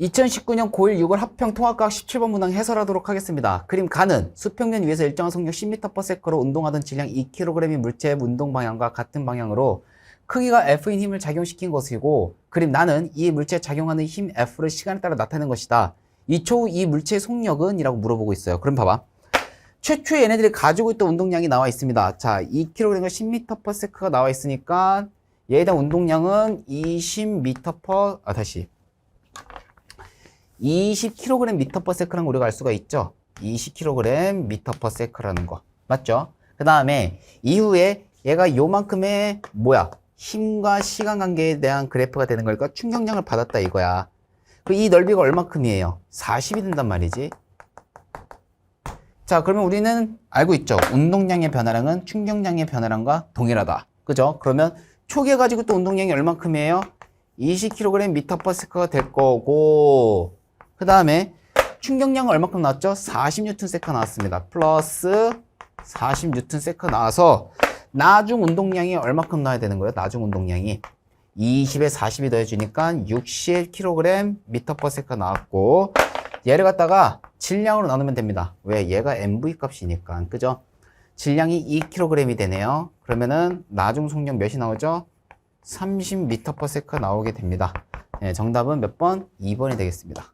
2019년 고1 6월 합평 통합과학 17번 문항 해설하도록 하겠습니다. 그림 가는 수평면 위에서 일정한 속력 10m/s로 운동하던 질량 2kg의 물체의 운동 방향과 같은 방향으로 크기가 F인 힘을 작용시킨 것이고 그림 나는 이 물체에 작용하는 힘 F를 시간에 따라 나타내는 것이다. 이초이 물체의 속력은? 이라고 물어보고 있어요. 그럼 봐봐. 최초에 얘네들이 가지고 있던 운동량이 나와 있습니다. 자, 2kg과 10m/s가 나와 있으니까 얘에 대한 운동량은 20m/, 아, 다시. 20kg m/s라는 거 우리가 알 수가 있죠. 20kg m/s라는 거. 맞죠? 그 다음에 이후에 얘가 요만큼의 뭐야? 힘과 시간 관계에 대한 그래프가 되는 거니까 충격량을 받았다 이거야. 그 이 넓이가 얼마큼이에요? 40이 된단 말이지. 자, 그러면 우리는 알고 있죠. 운동량의 변화량은 충격량의 변화량과 동일하다. 그죠? 그러면 초기에 가지고 또 운동량이 얼마큼이에요? 20kg m/s가 될 거고, 그 다음에 충격량은 얼마큼 나왔죠? 40Nm 나왔습니다. 플러스 40Nm 나와서 나중 운동량이 얼마큼 나와야 되는 거예요? 나중 운동량이 20에 40이 더해주니까 60kg m/s가 나왔고 얘를 갖다가 질량으로 나누면 됩니다. 왜? 얘가 MV 값이니까. 그죠? 질량이 2kg이 되네요. 그러면은 나중 속력 몇이 나오죠? 30m/s가 나오게 됩니다. 네, 정답은 몇 번? 2번이 되겠습니다.